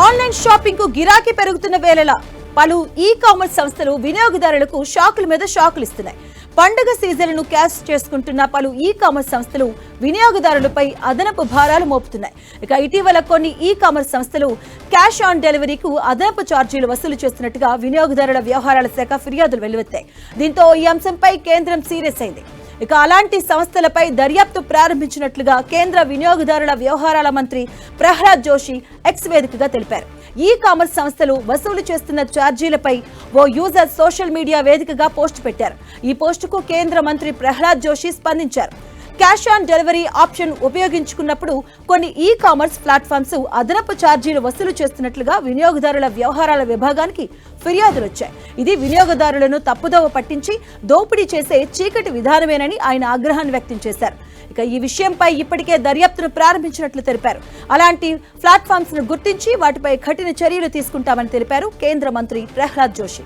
Online షాపింగ్కు గిరాకీ పెరుగుతున్న వేళలా పలు ఈ కామర్స్ సంస్థలు వినియోగదారులకు షాకుల మీద షాకులు ఇస్తున్నాయి. పండుగ సీజన్లను క్యాష్ చేసుకుంటున్న పలు ఈ కామర్స్ సంస్థలు వినియోగదారులపై అదనపు భారాలు మోపుతున్నాయి. ఇక ఇటీవల కొన్ని ఈ కామర్స్ సంస్థలు క్యాష్ ఆన్ డెలివరీకు అదనపు ఛార్జీలు వసూలు చేస్తున్నట్టుగా వినియోగదారుల వ్యవహారాల శాఖ ఫిర్యాదులు వెల్లువెత్తాయి. దీంతో ఈ అంశంపై కేంద్రం సీరియస్ అయింది. ఇక అలాంటి సంస్థలపై దర్యాప్తు ప్రారంభించినట్లుగా కేంద్ర వినియోగదారుల వ్యవహారాల మంత్రి ప్రహ్లాద్ జోషి ఎక్స్ వేదికగా తెలిపారు. ఈ కామర్స్ సంస్థలు వసూలు చేస్తున్న ఛార్జీలపై ఓ యూజర్ సోషల్ మీడియా వేదికగా పోస్టు పెట్టారు. ఈ పోస్టుకు కేంద్ర మంత్రి ప్రహ్లాద్ జోషి స్పందించారు. క్యాష్ ఆన్ డెలివరీ ఆప్షన్ ఉపయోగించుకున్నప్పుడు కొన్ని ఈ కామర్స్ ప్లాట్ఫామ్స్ అదనపు ఛార్జీలు వసూలు చేస్తున్నట్లుగా వినియోగదారుల వ్యవహారాల విభాగానికి ఫిర్యాదులు వచ్చాయి ఇది వినియోగదారులను తప్పుదోవ పట్టించి దోపిడీ చేసే చీకటి విధానమేనని ఆయన ఆగ్రహాన్ని వ్యక్తం చేశారు. ఇక ఈ విషయంపై ఇప్పటికే దర్యాప్తును ప్రారంభించినట్లు తెలిపారు. అలాంటి ప్లాట్ఫామ్స్ను గుర్తించి వాటిపై కఠిన చర్యలు తీసుకుంటామని తెలిపారు కేంద్ర మంత్రి ప్రహ్లాద్ జోషి.